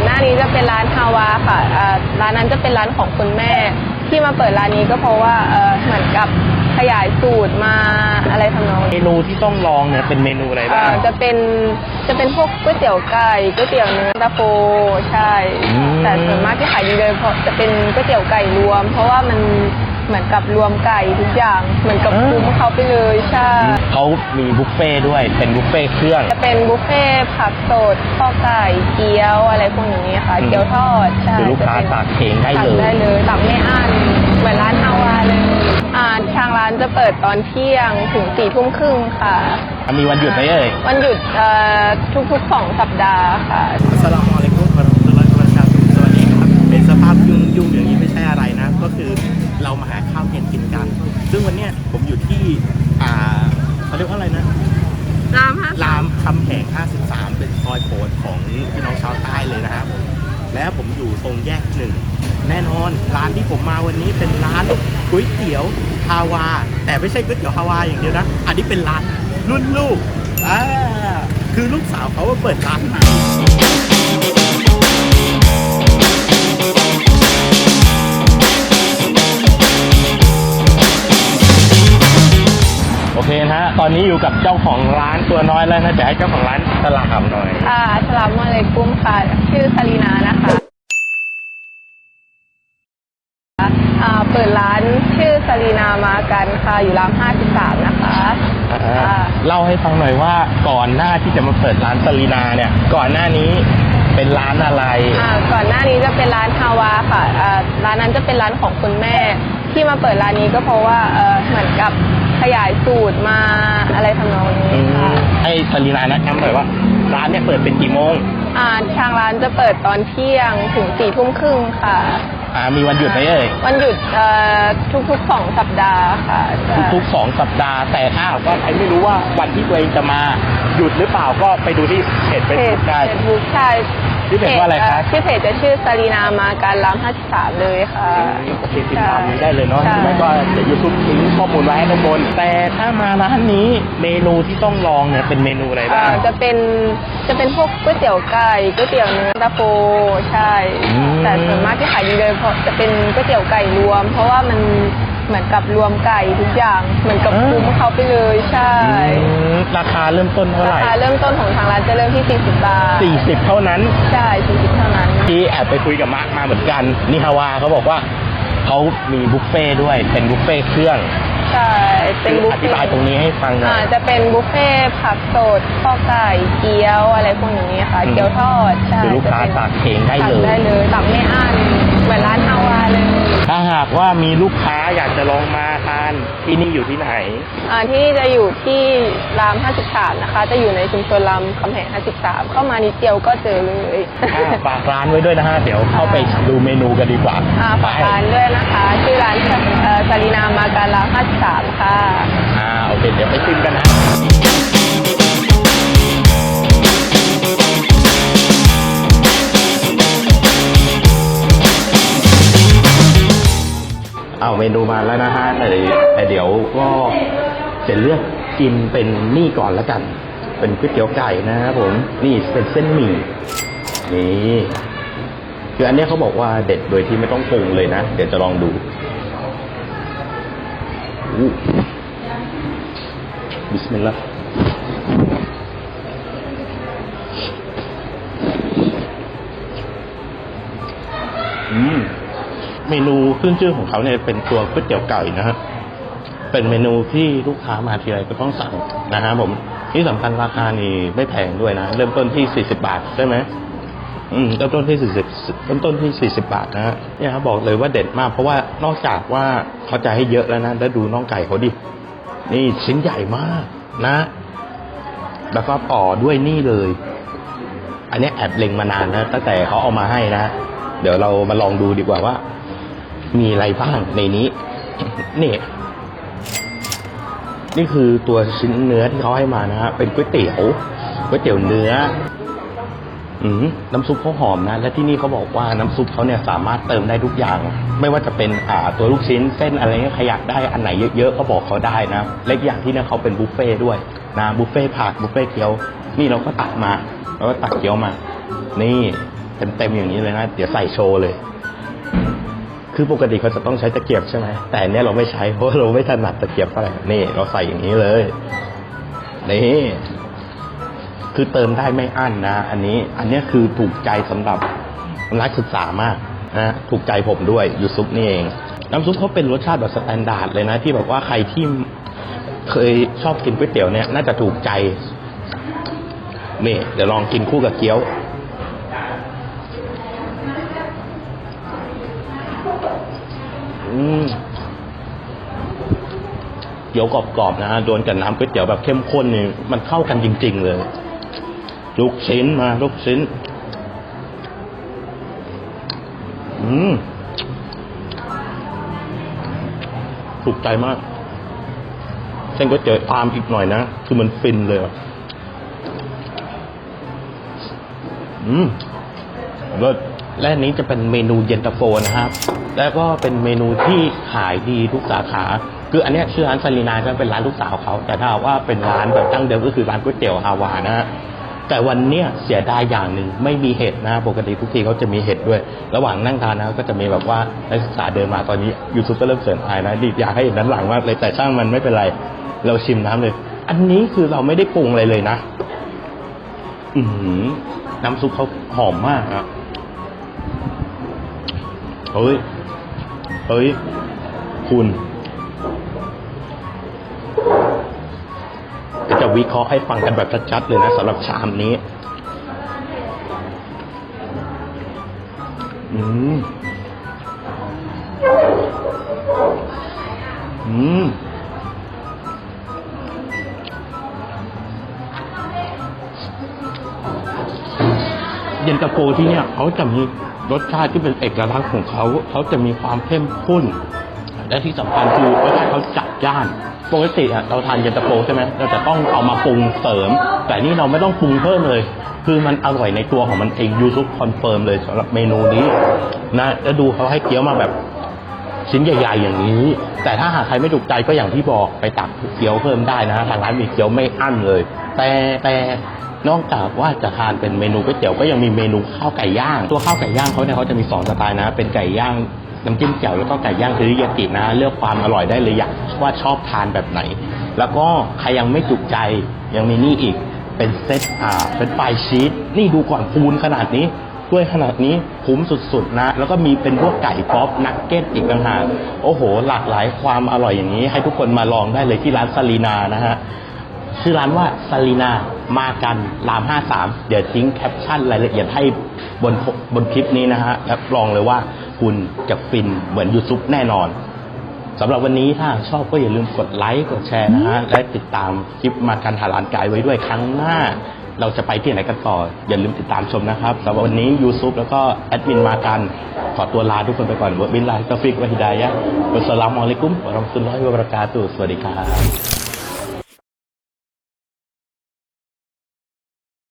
อนหน้านี้จะเป็นร้านฮาวาค่ะอ่าร้านนั้นจะเป็นร้านของคุณแม่ ที่มาเปิดร้านนี้ก็เพราะว่าเอ่อเหมือนกับขยายสูตรมาอะไรทำนองเมนี้นูที่ต้องลองเนี่ยเป็นเมนูอะไรเอ่บ้างอจะเป็นจะเป็นพวกก๋วยเตี๋ยวไก่ก๋วยเตี๋ยวเนื้อตาโฟใช่ อืม แต่ส่วนมากที่ขายดีเลยเพราะจะเป็นก๋วยเตี๋ยวไก่รวม เพราะว่ามัน เหมือนกับรวมไก่ทุกอย่าง เหมือนกับคุ้มเขาไปเลยใช่เขามีบุฟเฟ่ต์ด้วยเป็นบุฟเฟ่ต์เครื่อง จะเป็นบุฟเฟ่ต์ผักสดข้าวไก่เกี๊ยวอะไรพวกนี้ค่ะอืม เกี๊ยวทอดใช่คือลูกค้าจะป็นสั่งเองได้เลยสั่งได้เลยสั่งไม่อั้นเหมือนร้านฮาวาเลยอ่าทางร้านจะเปิดตอนเที่ยงถึงสี่ทุ่มครึ่งค่ะ มีวันหยุดไหมเอ่ย วันหยุดเอ่อทุกๆสองสัปดาห์ค่ะ อัสสลามุอะลัยกุมวะเราะห์มะตุลลอฮิวะบะเราะกาตุฮ์สวัสดีครับ เป็นสภาพยุ่งยุ่งๆอย่างนี้ไม่ใช่อะไรนะก็ คือเรามาหาข้าวเย็นกินกัน ซึ่งวันเนี้ยผมอยู่ที่อ่าเขาเรียกว่าอะไรนะรามห้ารามคำแหง53 เป็นซอยโปรดของพี่น้องชาวใต้เลยนะครับผมและผมอยู่ตรงแยกหนึ่งแน่นอนร้านที่ผมมาวันนี้เป็นร้านก๋วยเตี๋ยวฮาวา แต่ไม่ใช่ก๋วยเตี๋ยวฮาวาอย่างเดียวนะ อันนี้เป็นร้านรุ่นลูกอ่าคือลูกสาวเขาว่าเปิดร้านใหม่โนะฮะ ตอนนี้อยู่กับเจ้าของร้านตัวน้อยแล้วนะจะให้เจ้าของร้านตลาดหน่อย อ่าสลามอะลัยกุมค่ะ ชื่อซาลีนานะคะอ่าเปิดร้านชื่อซาลีนามากันค่ะ อยู่ราม53 นะคะอ่าอ่าเล่าให้ฟังหน่อยว่าก่อนหน้าที่จะมาเปิดร้านสลีนาเนี่ย ก่อนหน้านี้เป็นร้านอะไร อ่าก่อนหน้านี้จะเป็นร้านฮาวาค่ะอ่าร้านนั้นจะเป็นร้านของคุณแม่ ที่มาเปิดร้านนี้ก็เพราะว่าเอ่อเหมือนกับ ขยายสูตรมาอะไรทำนองอืนี้มค่ะ ให้สลีนาแนะนำหน่อยว่า ร้านเนี่ยเปิดเป็นกี่โมงอ่าทางร้านจะเปิดตอนเที่ยงถึงสี่ทุ่มครึ่งค่ะ อ่ามีวันหยุดไหมเอ่ยวันหยุดเอ่อทุกๆสองสัปดาห์ค่ะใช่ทุกๆสองสัปดาห์ แต่ถ้าหากว่าใครไม่รู้ว่าวันที่ตัวเองจะมาหยุดหรือเปล่าก็ไปดูที่เพจเฟซเพจบุ๊กได้ เฟซบุ๊กใช่ ชื่อเพจว่าอะไรครับ ชื่อเพจจะชื่อซารีนามาการราม53เลยค่ะโอเคติดตามนี้ได้เลยเนาะใช่ไม่ก็เดี๋ยวยูทูบทิ้งข้อมูลไว้ให้ข้างบนแต่ถ้ามาร้านนี้เมนูที่ต้องลองเนี่ยเป็นเมนูอะไรเอ่บ้างอจะเป็นจะเป็นพวกก๋วยเตี๋ยวไก่ก๋วยเตี๋ยวเนื้อตาโฟใช่อืมแต่ส่วนมากที่ขายดีเลยเพราะจะเป็นก๋วยเตี๋ยวไก่รวม เพราะว่ามันเหมือนกับรวมไก่ทุกอย่างเหมือนกับคุ้มเขาไปเลยใช่อืม ราคาเริ่มต้นเท่าไหราร่ คาเริ่มต้นของทางร้านจะเริ่มที่ 40 บาทสี่สิบเท่านั้น ใช่40 เท่านั้น ที่แอบไปคุยกับมาร์คมาเหมือนกันนี่ฮาวาเขาบอกว่าเขามีบุฟเฟ่ต์ด้วยเป็นบุฟเฟ่ต์เครื่อง ใช่เป็นบุฟอเฟ่ธิบายตรงนี้ให้ฟังหน่อ่าอยจะเป็นบุฟเฟ่ต์ผักสดข้าวไก่เกี๊ยวอะไรพวกนี้ค่ะ อืมเกี๊ยวทอดใช่คือลูกค้าจะป็นสั่งเองได้เลยสั่งได้เลยสั่งไม่อั้นเหมือนร้านฮาวาเลยถ้าหากว่ามีลูกค้าอยากจะลองมาทานที่นี่อยู่ที่ไหน อ่าที่นี่จะอยู่ที่ราม 53 นะคะ จะอยู่ในชุมชนรามคำแหง 53 เข้ามานิดเดียวก็เจอเลย อ่าฝากร้านไว้ด้วยนะฮะ เดี๋ยวเข้าไปดูเมนูกันดีกว่าอ่าฝากร้านด้วยนะคะ ชื่อร้านเอ่อซาลีนามาการรามค่ะ อ่าโอเค เดี๋ยวไปชิมกันนะเอาเมนูมาแล้วนะฮะแต่แต่เดี๋ยวก็จะเลือกกินเป็นนี่ก่อนแล้วกัน เป็นก๋วยเตี๋ยวไก่นะครับผมนี่เป็นเส้นหมี่นี่คืออันนี้เขาบอกว่าเด็ดโดยที่ไม่ต้องปรุงเลยนะ เดี๋ยวจะลองดู อู้บิสมิลลาห์อืมเมนูขึ้นชื่อของเขาเนี่ยเป็นตัวก๋วยเตี๋ยวไก่นะฮะเป็นเมนูที่ลูกค้ามาทีไรก็ต้องสั่งนะฮะผมที่สำคัญราคานี่ไม่แพงด้วยนะ เริ่มต้นที่ 40 บาทใช่ไหม อืมเริ่มต้นที่40เริ่มต้นที่40บาทนะฮะเนี่ยครับบอกเลยว่าเด็ดมาก เพราะว่านอกจากว่าเขาจะให้เยอะแล้วนะแล้วดูน่องไก่เขาดินี่ชิ้นใหญ่มากนะ แล้วก็ต่อด้วยนี่เลย อันนี้แอบเล็งมานานนะตั้งแต่เขาเอามาให้นะเดี๋ยวเรามาลองดูดีกว่าว่า มีอะไรบ้างในนี้ นี่ นี่คือตัวชิ้นเนื้อที่เขาให้มานะฮะเป็นก๋วยเตี๋ยวก๋วยเตี๋ยวเนื้อ น้ำซุปเขาหอมนะ และที่นี่เขาบอกว่าน้ำซุปเขาเนี่ยสามารถเติมได้ทุกอย่าง ไม่ว่าจะเป็นอ่าตัวลูกชิ้นเส้นอะไรเงี้ยใครอยากได้อันไหนเยอะๆก็บอกเขาได้นะ เล็กอย่างที่เนี่ยเขาเป็นบุฟเฟ่ด้วยนะบุฟเฟ่ผักบุฟเฟ่เกี๊ยว นี่เราก็ตักมาเราก็ตักเกี๊ยวมา นี่เต็มๆอย่างนี้เลยนะ เดี๋ยวใส่โชว์เลย คือปกติเขาจะต้องใช้ตะเกียบใช่ไหมแต่เนี้ยเราไม่ใช้เพราะเราไม่ถนัดตะเกียบเท่าไหร่นี่ เราใส่อย่างนี้เลยนี่ คือเติมได้ไม่อั้นนะ อันนี้อันนี้คือถูกใจสำหรับนักศึกษามากนะถูกใจผมด้วยยูซุปนี่เอง น้ำซุปเขาเป็นรสชาติแบบสแตนดาร์ดเลยนะ ที่แบบว่าใครที่เคยชอบกินก๋วยเตี๋ยวเนี่ยน่าจะถูกใจนี่เดี๋ยวลองกินคู่กับเกี๊ยว อืมเกี๊ยวกรอบๆนะฮะโดนกับน้ำก๋วยเตี๋ยวแบบเข้มข้นนี่มันเข้ากันจริง ๆ เลย ลูกชิ้นมาลูกชิ้น อืมถูกใจมาก เส้นก๋วยเตี๋ยวตามอีกหน่อยนะ คือมันฟินเลยอะอืมเลิศและนี้จะเป็นเมนูเย็นตาโฟนะครับ แล้วก็เป็นเมนูที่ขายดีทุกสาขา คืออันนี้ชื่อร้านซาลีนาจะเป็นร้านลูกสาวเขา แต่ถ้าว่าเป็นร้านแบบตั้งเดิมก็คือร้านก๋วยเตี๋ยวฮาวานะฮะ แต่วันเนี้ยเสียดายอย่างหนึ่งไม่มีเห็ดนะปกติทุกทีเขาจะมีเห็ดด้วย ระหว่างนั่งทานนะก็จะมีแบบว่านักศึกษาเดินมาตอนนี้ยูทูบก็เริ่มเสิร์ฟอายนะดีอยากให้เห็นด้านหลังมากเลยแต่ช่างมันไม่เป็นไร เราชิมน้ำเลย อันนี้คือเราไม่ได้ปรุงอะไรเลยนะ อืน้ำซุปเขาหอมมากอะเฮ้ยเฮ้ยคุณ วิเคราะห์ให้ฟังกันแบบชัดๆเลยนะสำหรับชามนี้ อืม อืม เย็นตาโฟที่เนี่ยเขาจะมีรสชาติที่เป็นเอกลักษณ์ของเขา เขาจะมีความเข้มข้น และที่สำคัญคือรสชาติเขาจัดจ้าน ปกติอะเราทานเย็นตาโฟใช่ไหมเราจะต้องเอามาปรุงเสริม แต่นี่เราไม่ต้องปรุงเพิ่มเลย คือมันอร่อยในตัวของมันเองยูทูบคอนเฟิร์มเลยสำหรับเมนูนี้นะแล้วดูเขาให้เกี๊ยวมาแบบชิ้นใหญ่ๆอย่างนี้ แต่ถ้าหากใครไม่ถูกใจก็อย่างที่บอกไปตักเกี๊ยวเพิ่มได้นะทางร้านมีเกี๊ยวไม่อั้นเลย แต่แต่นอกจากว่าจะทานเป็นเมนูก๋วยเตี๋ยวก็ยังมีเมนูข้าวไก่ย่าง ตัวข้าวไก่ย่างเขาเนี่ยเขาจะมีสองสไตล์นะ เป็นไก่ย่าง น้ำจิ้มแจ่วแล้วก็ไก่ย่างเทริยากินะเลือกความอร่อยได้เลยอยากว่าชอบทานแบบไหน แล้วก็ใครยังไม่จุกใจยังมีนี่อีกเป็นเซตอ่าเป็นปลายชีสนี่ดูก่อนปูนขนาดนี้ด้วยขนาดนี้คุ้มสุดๆนะ แล้วก็มีเป็นพวกไก่ป๊อปนักเก็ตอีกต่างหากโอ้โห หลากหลายความอร่อยอย่างนี้ ให้ทุกคนมาลองได้เลยที่ร้านซาลีนานะฮะชื่อร้านว่าซาลีนามากันราม 53 เดี๋ยวทิ้งแคปชั่นรายละเอียดให้บนบนคลิปนี้นะฮะรับรองเลยว่า คุณจะฟินเหมือนยูซุปแน่นอนสำหรับวันนี้ถ้าชอบก็อย่าลืมกดไลค์กดแชร์นะฮะและติดตามคลิปมาการหาร้านกายไว้ด้วยครั้งหน้า เราจะไปที่ไหนกันต่อ อย่าลืมติดตามชมนะครับสำหรับวันนี้ยูซุปแล้วก็แอดมินมากันขอตัวลาทุกคนไปก่อนวะบินไลตอฟิกวะฮิดายะฮ์วัสสลามุอะลัยกุมวะเราะห์มะตุลลอฮิวะบะเราะกาตุฮ์สวัสดีครับ